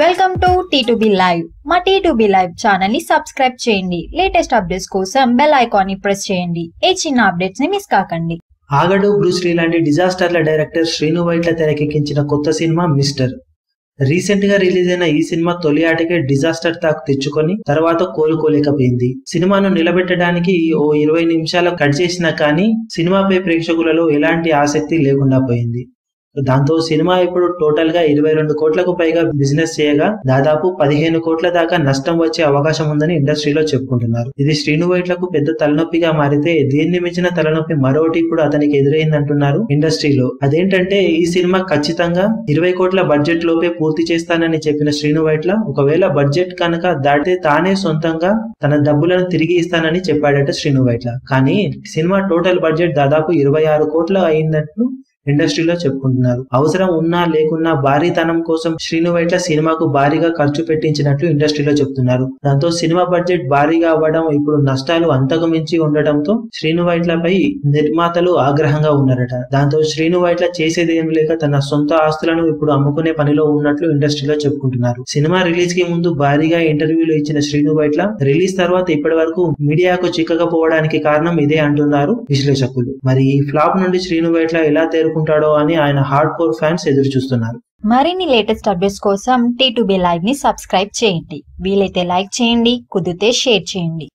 Welcome to T two B live మా T two B live ఛానల్ని సబ్స్క్రైబ్ చేయండి. లేటెస్ట్ అప్డేట్స్ కోసం బెల్ ఐకాన్ని ప్రెస్ చేయండి. ఏ చిన్న అప్డేట్స్ని మిస్ కాకండి. ఆగడు బ్రూస్లీ లాంటి డిజాస్టర్ల డైరెక్టర్ శ్రీను వైట్ల తెరకెక్కించిన కొత్త సినిమా మిస్టర్. రీసెంట్గా రిలీజ్ అయిన ఈ సినిమా తొలి ఆటకే డిజాస్టర్ తాకు తెచ్చుకొని తర్వాత కోలుకోలేకపోయింది. సినిమాను నిలబెట్టడానికి ఓ ఇరవై నిమిషాలు కట్ చేసినా కానీ సినిమాపై ప్రేక్షకులలో ఎలాంటి ఆసక్తి లేకుండా పోయింది. దాంతో సినిమా ఇప్పుడు టోటల్గా ఇరవై రెండు కోట్లకు పైగా బిజినెస్ చేయగా దాదాపు పదిహేను కోట్ల దాకా నష్టం వచ్చే అవకాశం ఉందని ఇండస్ట్రీలో చెప్పుకుంటున్నారు. ఇది శ్రీను వైట్లకు పెద్ద తలనొప్పిగా మారితే దీన్ని మించిన తలనొప్పి మరోటి ఇప్పుడు అతనికి ఎదురైందంటున్నారు ఇండస్ట్రీలో. అదేంటంటే ఈ సినిమా ఖచ్చితంగా ఇరవై కోట్ల బడ్జెట్ లోపే పూర్తి చేస్తానని చెప్పిన శ్రీను వైట్ల ఒకవేళ బడ్జెట్ కనుక దాటితే తానే సొంతంగా తన డబ్బులను తిరిగి ఇస్తానని చెప్పాడట శ్రీను వైట్ల కానీ సినిమా టోటల్ బడ్జెట్ దాదాపు ఇరవై ఆరు కోట్ల అయిందంటూ ఇండస్ట్రీలో చెప్పుకుంటున్నారు. అవసరం ఉన్నా లేకున్నా భారీతనం కోసం శ్రీను వైట్ల సినిమాకు భారీగా ఖర్చు పెట్టించినట్లు ఇండస్ట్రీలో చెప్తున్నారు. దాంతో సినిమా బడ్జెట్ భారీగా అవ్వడం ఇప్పుడు నష్టాలు అంతకు మించి ఉండటంతో శ్రీను వైట్లపై నిర్మాతలు ఆగ్రహంగా ఉన్నారట. దాంతో శ్రీను వైట్ల చేసేది ఏం లేక తన సొంత ఆస్తులను ఇప్పుడు అమ్ముకునే పనిలో ఉన్నట్లు ఇండస్ట్రీలో చెప్పుకుంటున్నారు. సినిమా రిలీజ్కి ముందు భారీగా ఇంటర్వ్యూలు ఇచ్చిన శ్రీను వైట్ల రిలీజ్ తర్వాత ఇప్పటి వరకు మీడియాకు చిక్కకపోవడానికి కారణం ఇదే అంటున్నారు విశ్లేషకులు. మరి ఈ ఫ్లాప్ నుండి శ్రీను వైట్ల ఎలా చేరుకుంటాడో అని ఆయన హార్డ్ కోర్ ఫ్యాన్స్ ఎదురు చూస్తున్నారు. మరిన్ని లేటెస్ట్ అప్డేట్స్ కోసం టీ టు బి లైవ్ని సబ్స్క్రైబ్ చేయండి. వీలైతే లైక్ చేయండి కుదిరితే షేర్ చేయండి.